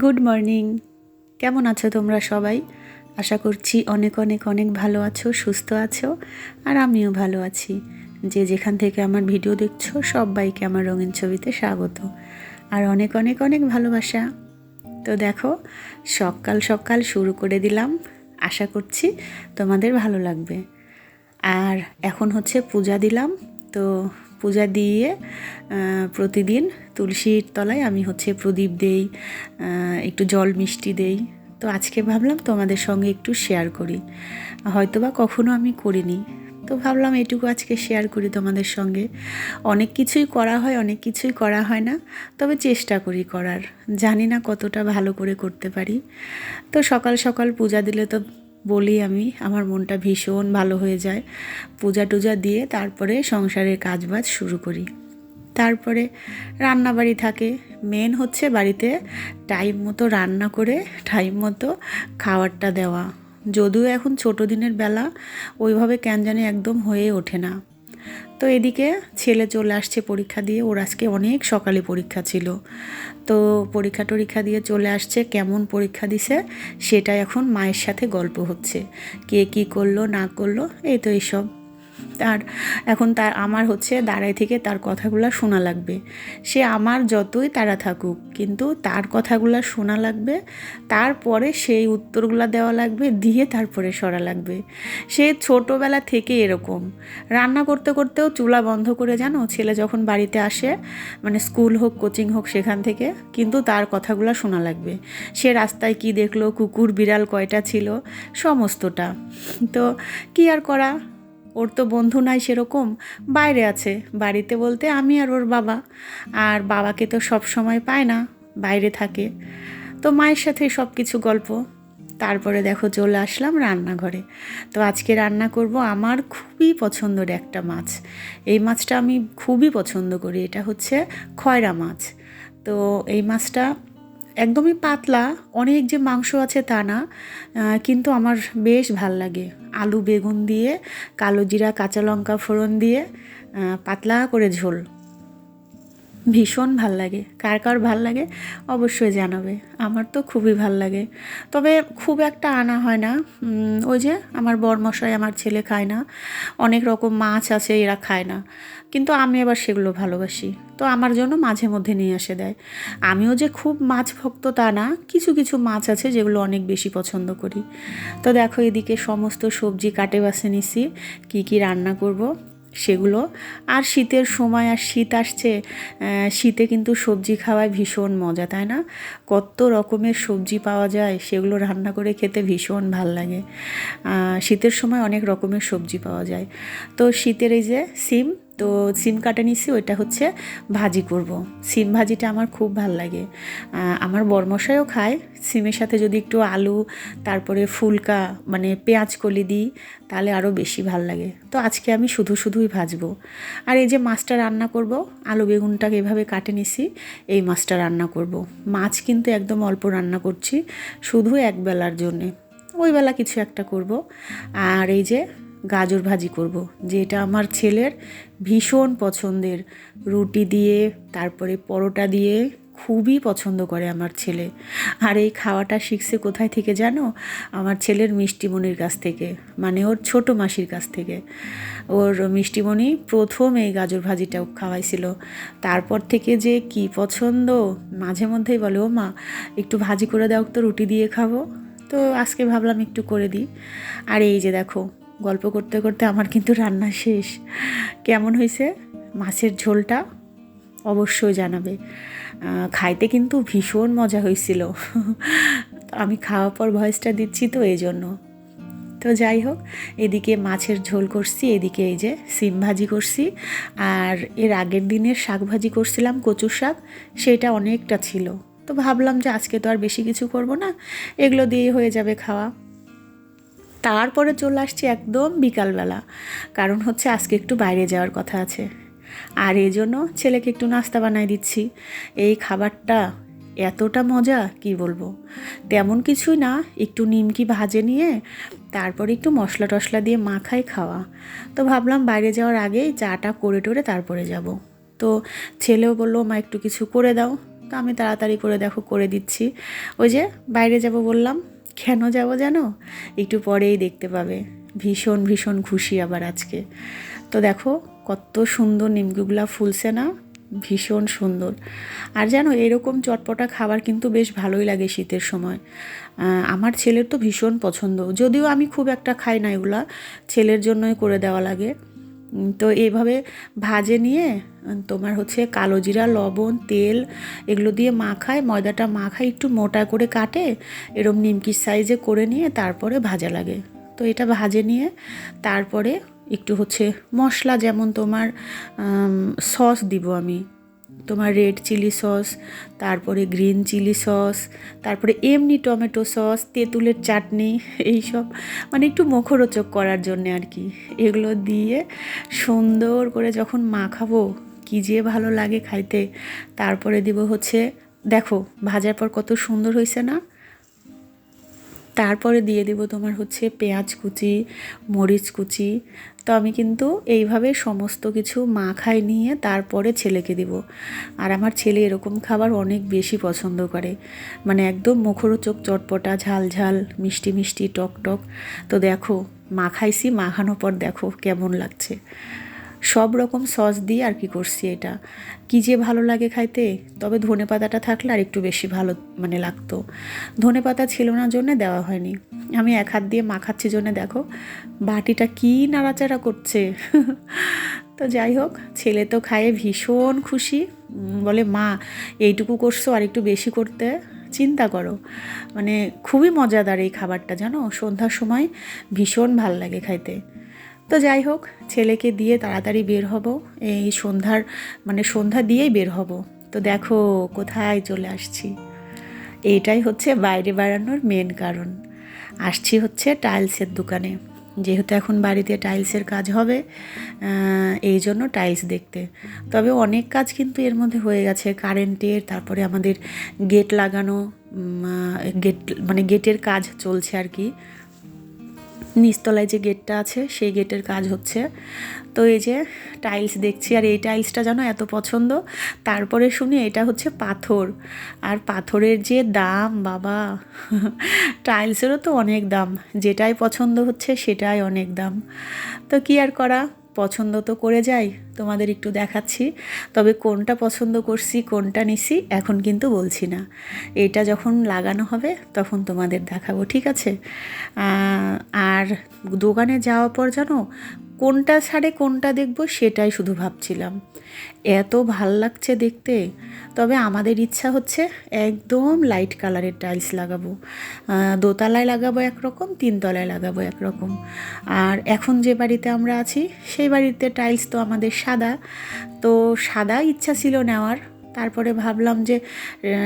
Good morning কেমন আছো তোমরা সবাই? আশা করছি অনেক অনেক অনেক ভালো আছো, সুস্থ আছো, আর আমিও ভালো আছি। যে যেখান থেকে আমার ভিডিও দেখছ, সবাইকে আমার রঙিন ছবিতে স্বাগত। আর অনেক অনেক অনেক ভালোবাসা। তো দেখো, সকাল সকাল শুরু করে দিলাম। আশা করছি তোমাদের ভালো লাগবে। আর এখন হচ্ছে পূজা দিলাম, তো পূজা দিয়ে প্রতিদিন তুলসীর তলায় আমি হচ্ছে প্রদীপ দেই একটু জল মিষ্টি দেই। তো আজকে ভাবলাম তোমাদের সঙ্গে একটু শেয়ার করি। হয়তোবা কখনো আমি করিনি। তো ভাবলাম এটুকু আজকে শেয়ার করি তোমাদের সঙ্গে। অনেক কিছুই করা হয়, অনেক কিছুই করা হয় না, তবে চেষ্টা করি করার। জানি না কতটা ভালো করে করতে পারি। তো সকাল সকাল পূজা দিলে তো বলি আমি, আমার মনটা ভীষণ ভালো হয়ে যায়। পূজা টুজা দিয়ে তারপরে সংসারের কাজবাজ শুরু করি। তারপরে রান্না বাড়ি থাকে। মেন হচ্ছে বাড়িতে টাইম মতো রান্না করে টাইম মতো খাবারটা দেওয়া। যদিও এখন ছোটো দিনের বেলা, ওইভাবে কেন জানি একদম হয়ে ওঠে না। তো এদিকে ছেলে চলে আসছে পরীক্ষা দিয়ে। ওর আজকে অনেক সকালে পরীক্ষা ছিল। তো পরীক্ষা টরীক্ষা দিয়ে চলে আসছে, কেমন পরীক্ষা দিছে সেটা এখন মায়ের সাথে গল্প হচ্ছে। কে কি করল, না করল, এই তো এইসব। আর এখন তার, আমার হচ্ছে দাঁড়ায় থেকে তার কথাগুলো শোনা লাগবে। সে আমার যতই তারা থাকুক, কিন্তু তার কথাগুলো শোনা লাগবে, তারপরে সেই উত্তরগুলো দেওয়া লাগবে, দিয়ে তারপরে সরা লাগবে। সে ছোটোবেলা থেকে এরকম। রান্না করতে করতেও চুলা বন্ধ করে, জানো? ছেলে যখন বাড়িতে আসে মানে স্কুল হোক, কোচিং হোক, সেখান থেকে, কিন্তু তার কথাগুলো শোনা লাগবে। সে রাস্তায় কি দেখল, কুকুর, বিড়াল কয়টা ছিল, সমস্তটা। তো কি আর করা? ওর তো বন্ধু নাই সেরকম, বাইরে আছে, বাড়িতে বলতে আমি আর ওর বাবা। আর বাবাকে তো সব সময় পায় না, বাইরে থাকে। তো মায়ের সাথে সব কিছু গল্প। তারপরে দেখো চলে আসলাম রান্নাঘরে। তো আজকে রান্না করব আমার খুবই পছন্দের একটা মাছ। এই মাছটা আমি খুবই পছন্দ করি, এটা হচ্ছে খয়রা মাছ। তো এই মাছটা একদমই পাতলা, অনেক যে মাংস আছে তা না কিন্তু আমার বেশ ভালো লাগে। আলু বেগুন দিয়ে, কালো জিরা, কাঁচা লঙ্কা ফোড়ন দিয়ে পাতলা করে ঝোল। ভীষণ ভালো লাগে। কার কার ভালো লাগে অবশ্যই জানাবে। আমার তো খুবই ভালো লাগে। তবে খুব একটা আনা হয় না। ওই যে আমার বরমশাই আমার ছেলে খায় না। অনেক রকম মাছ আছে, এরা খায় না। কিন্তু আমি আবার সেগুলো ভালোবাসি। তো আমার জন্য মাঝে মধ্যে নিয়ে এসে দেয়। আমিও যে খুব মাছ ভক্ত তা না, কিছু কিছু মাছ আছে যেগুলো অনেক বেশি পছন্দ করি। তো দেখো এদিকে সমস্ত সবজি কাটে বাসে নিছি। কী কী রান্না করব? সেগুলো। আর শীতের সময়, আর শীত আসছে শীতে কিন্তু সবজি খাওয়ায় ভীষণ মজা, তাই না? কত রকমের সবজি পাওয়া যায়, সেগুলো রান্না করে খেতে ভীষণ ভালো লাগে। শীতের সময় অনেক রকমের সবজি পাওয়া যায়। তো শীতের এই যে সিম তো সিম কাটা নিছি ওইটা হচ্ছে ভাজি করব। সিম ভাজিটা আমার খুব ভালো লাগে। আমার বরমশাইও খায়। সিমের সাথে যদি একটু আলু, তারপরে ফুলকা মানে পেঁয়াজ কলি দিই, তাহলে আরও বেশি ভালো লাগে। তো আজকে আমি শুধু শুধুই ভাজবো। আর এই যে মাছটা রান্না করব, আলু বেগুনটাকে এভাবে কাটে নিছি, এই মাছটা রান্না করব। মাছ কিন্তু একদম অল্প রান্না করছি, শুধু এক বেলার জন্যে। ওই বেলা কিছু একটা করব। আর এই যে গাজর ভাজি করব যেটা আমার ছেলের ভীষণ পছন্দের। রুটি দিয়ে, তারপরে পরোটা দিয়ে খুবই পছন্দ করে আমার ছেলে। আর এই খাওয়াটা শিখছে কোথায় থেকে জানো? আমার ছেলের মিষ্টিমণির কাছ থেকে মানে ওর ছোট মাসির কাছ থেকে। ওর মিষ্টিমণি প্রথম এই গাজর ভাজিটা খাওয়াইছিল। তারপর থেকে যে কি পছন্দ, মাঝে মধ্যেই বলে, ও মা, একটু ভাজি করে দাও, তো রুটি দিয়ে খাব। তো আজকে ভাবলাম একটু করে দিই। আর এই যে দেখো গল্প করতে করতে আমার কিন্তু রান্না শেষ। কেমন হয়েছে? মাছের ঝোলটা অবশ্যই জানাবে। খাইতে কিন্তু ভীষণ মজা হয়েছিল। আমি খাওয়ার পর ভয়েসটা দিচ্ছি তো এই জন্য তো যাই হোক, এদিকে মাছের ঝোল করছি, এদিকে এই যে সিম ভাজি করছি। আর এর আগের দিনের শাক ভাজি করছিলাম, কচুর শাক, সেটা অনেকটা ছিল। তো ভাবলাম যে আজকে তো আর বেশি কিছু করব না, এগুলো দিয়ে হয়ে যাবে খাওয়া। তারপরে চলে আসছি একদম বিকালবেলা। কারণ হচ্ছে আজকে একটু বাইরে যাওয়ার কথা আছে। আর এই জন্য ছেলেকে একটু নাস্তা বানাই দিচ্ছি। এই খাবারটা এতটা মজা, কি বলব? তেমন কিছুই না, একটু নিমকি ভাজে নিয়ে, তারপরে একটু মশলা টশলা দিয়ে মাখাই খাওয়া। তো ভাবলাম বাইরে যাওয়ার আগেই চাটা করে টোরে তারপরে যাব। তো ছেলেও বলল, মা, একটু কিছু করে দাও। তো আমি তাড়াতাড়ি করে দেখো, করে দিচ্ছি। ওই যে বাইরে যাব বললাম। কেন যাব জানো? একটু পরেই দেখতে পাবে। ভীষণ ভীষণ খুশি আবার আজকে। তো দেখো, কত সুন্দর নিমকিগুলা ফুলছে না? ভীষণ সুন্দর। আর জানো, এরকম চটপটা খাবার কিন্তু বেশ ভালোই লাগে শীতের সময়। আমার ছেলের তো ভীষণ পছন্দ। যদিও আমি খুব একটা খাই না এগুলা। ছেলের জন্যই করে দেওয়া লাগে। তো এইভাবে ভাজে নিয়ে তোমার হচ্ছে কালো জিরা, লবণ, তেল এগুলো দিয়ে মাখায়, ময়দাটা মাখায়, একটু মোটা করে কাটে, এরম নিমকির সাইজে করে নিয়ে তারপরে ভাজা লাগে। তো এটা ভাজে নিয়ে তারপরে একটু হচ্ছে মশলা যেমন তোমার সস দিব আমি। তোমার রেড চিলি সস তারপরে গ্রিন চিলি সস তারপরে এমনি টমেটো সস তেঁতুলের চাটনি, এইসব। মানে একটু মুখরোচক করার জন্যে আর কি। এগুলো দিয়ে সুন্দর করে যখন মাখাবো, কী যে ভালো লাগে খাইতে, তারপরে দিব হচ্ছে, দেখো, ভাজার পর কত সুন্দর হয়েছে না? তারপরে দিয়ে দেব তোমার হচ্ছে পেঁয়াজ কুচি, মরিচ কুচি তো আমি কিন্তু এইভাবে সমস্ত কিছু মাখায় নিয়ে তারপরে ছেলেকে দিব। আর আমার ছেলে এরকম খাবার অনেক বেশি পছন্দ করে। মানে একদম মুখরোচক, চটপটা ঝাল ঝাল মিষ্টি মিষ্টি, টক টক। তো দেখো, মাখাইছি, মাখানোর পর দেখো কেমন লাগছে। সব রকম সস দিয়ে আর কি করছি এটা। কি যে ভালো লাগে খাইতে, তবে ধনে পাতাটা থাকলে আর একটু বেশি ভালো মানে লাগতো। ধনে পাতা ছিল না জন্য দেওয়া হয়নি। আমি এক হাত দিয়ে মাখাচ্ছি জন্য দেখো, বাটিটা কি নাড়াচাড়া করছে। তো যাই হোক, ছেলে তো খায়ে ভীষণ খুশি। বলে, মা, এইটুকু করছ আর একটু বেশি করতে? চিন্তা করো। মানে খুবই মজাদার এই খাবারটা, জানো? সন্ধ্যার সময় ভীষণ ভালো লাগে খাইতে। তো যাই হোক, ছেলেকে দিয়ে তাড়াতাড়ি বের হব। এই সন্ধ্যার মানে সন্ধ্যা দিয়েই বের হব। তো দেখো, কোথায় চলে আসছি। এইটাই হচ্ছে বাইরে বেড়ানোর মেন কারণ। আসছি হচ্ছে টাইলসের দোকানে। যেহেতু এখন বাড়িতে টাইলসের কাজ হবে এই জন্য টাইলস দেখতে। তবে অনেক কাজ কিন্তু এর মধ্যে হয়ে গেছে। কারেন্টের, তারপরে আমাদের গেট লাগানো গেট মানে গেটের কাজ চলছে আর কি। নিচতলায় যে গেটটা আছে, সেই গেটের কাজ হচ্ছে। তো এই যে টাইলস দেখছি, আর এই টাইলসটা যেন এত পছন্দ? তারপরে শুনি এটা হচ্ছে পাথর। আর পাথরের যে দাম, বাবা টাইলসেরও তো অনেক দাম। যেটাই পছন্দ হচ্ছে, সেটাই অনেক দাম। তো কি আর করা? পছন্দ তো করে যাই। তোমাদের একটু দেখাচ্ছি। তবে কোনটা পছন্দ করছি, কোনটা নিছি, এখন কিন্তু বলছি না। এটা যখন লাগানো হবে, তখন তোমাদের দেখাবো, ঠিক আছে? আর দোকানে যাওয়ার পর জানো, কোনটা ছাড়ে কোনটা দেখব সেটাই শুধু ভাবছিলাম। এত ভালো লাগছে দেখতে। তবে আমাদের ইচ্ছা হচ্ছে একদম লাইট কালারের টাইলস লাগাবো। দোতলায় লাগাবো একরকম, তিনতলায় লাগাবো একরকম। আর এখন যে বাড়িতে আমরা আছি, সেই বাড়িতে টাইলস তো আমাদের সাদা। তো সাদা ইচ্ছা ছিল নেওয়ার। তারপরে ভাবলাম যে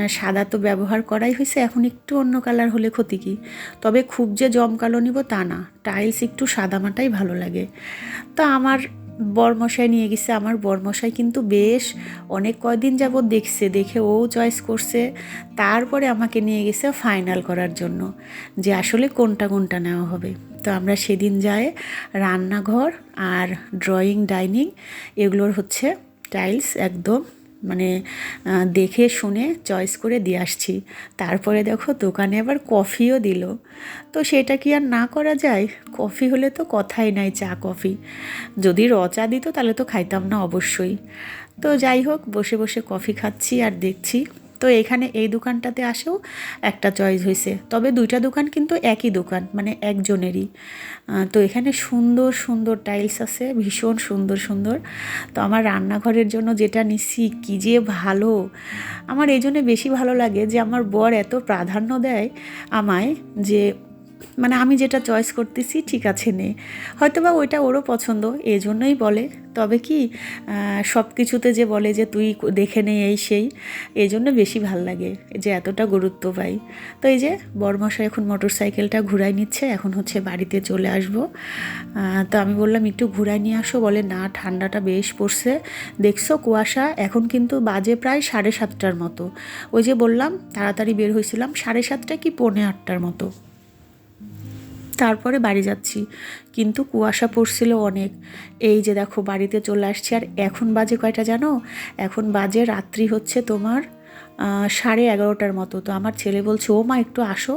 সাদা তো ব্যবহার করাই হয়েছে এখন একটু অন্য কালার হলে ক্ষতি কী? তবে খুব যে জমকালো নিব তা না। টাইলস একটু সাদামাটাই ভালো লাগে। তো আমার বরমশাই নিয়ে গেছে, আমার বরমশাই কিন্তু বেশ অনেক কয়দিন যাবৎ দেখছে, দেখে ও চয়েস করছে, তারপরে আমাকে নিয়ে গেছে ফাইনাল করার জন্য, যে আসলে কোনটা কোনটা নেওয়া হবে। তো আমরা সেদিন যাই রান্নাঘর আর ড্রয়িং ডাইনিং এগুলোর হচ্ছে টাইলস একদম মানে দেখে শুনে চয়েস করে দিয়ে আসছি। তারপরে দেখো দোকানে আবার কফিও দিল। তো সেটা কি আর না করা যায়? কফি হলে তো কথাই নাই চা, কফি। যদি রচা দিত তাহলে তো খাইতাম না অবশ্যই। তো যাই হোক, বসে বসে কফি খাচ্ছি আর দেখছি তো এখানে এই দোকানটাতে আসেও একটা চয়েস হয়েছে। তবে দুইটা দোকান কিন্তু একই দোকান মানে একজনেরই। তো এখানে সুন্দর সুন্দর টাইলস আছে, ভীষণ সুন্দর সুন্দর। তো আমার রান্নাঘরের জন্য যেটা নিচ্ছি কী যে ভালো! আমার এই জন্যে বেশি ভালো লাগে যে আমার বর এত প্রাধান্য দেয় আমায় যে মানে আমি যেটা চয়েস করতেছি, ঠিক আছে নে। হয়তো বা ওইটা ওরও পছন্দ এই জন্যই বলে। তবে কি সব কিছুতে যে বলে যে তুই দেখে নে এই সেই এই জন্য বেশি ভালো লাগে যে এতটা গুরুত্ব পাই। তো এই যে বরমশাই এখন মোটর সাইকেলটা ঘুরাই নিচ্ছে, এখন হচ্ছে বাড়িতে চলে আসব। তো আমি বললাম, একটু ঘুরাই নিয়ে আসো। বলে, না, ঠান্ডাটা বেশ পড়ছে। দেখছ কুয়াশা এখন কিন্তু বাজে প্রায় সাড়ে সাতটার মতো। ওই যে বললাম, তাড়াতাড়ি বের হয়েছিলাম সাড়ে সাতটা কি পৌনে আটটার মতো। তারপরে বাড়ি যাচ্ছি। কিন্তু কুয়াশা পড়ছিল অনেক। এই যে দেখো, বাড়িতে চলে আসছি। আর এখন বাজে কয়টা জানো? এখন বাজে রাত্রি হচ্ছে তোমার সাড়ে এগারোটার মতো। তো আমার ছেলে বলছে, ও মা, একটু আসো।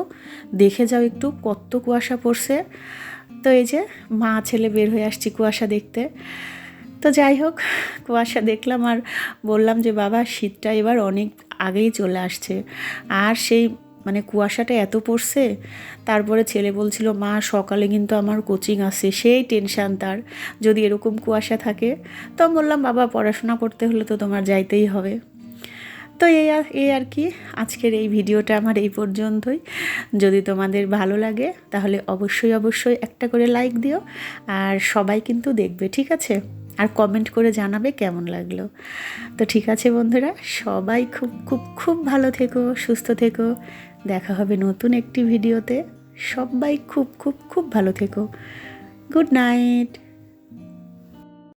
দেখে যাও একটু কত কুয়াশা পড়ছে। তো এই যে মা, ছেলে বের হয়ে আসছি কুয়াশা দেখতে। তো যাই হোক, কুয়াশা দেখলাম আর বললাম যে, বাবা, শীতটা এবার অনেক আগেই চলে আসছে। আর সেই মানে কুয়াশাটা এত পড়ছে, তারপরে ছেলে বলছিল, মা, সকালে কিন্তু আমার কোচিং আছে, সেই টেনশান তার। যদি এরকম কুয়াশা থাকে, তো আমি বললাম, বাবা, পড়াশোনা করতে হলে তো তোমার যাইতেই হবে। তো এই আর এই আর কি, আজকের এই ভিডিওটা আমার এই পর্যন্তই। যদি তোমাদের ভালো লাগে, তাহলে অবশ্যই অবশ্যই একটা করে লাইক দিও, আর সবাই কিন্তু দেখবে, ঠিক আছে? আর কমেন্ট করে জানাবে কেমন লাগল। তো ঠিক আছে বন্ধুরা, সবাই খুব খুব খুব ভালো থেকো, সুস্থ থেকো। দেখা হবে নতুন একটি ভিডিওতে। সবাই খুব খুব খুব ভালো থেকো। Good night.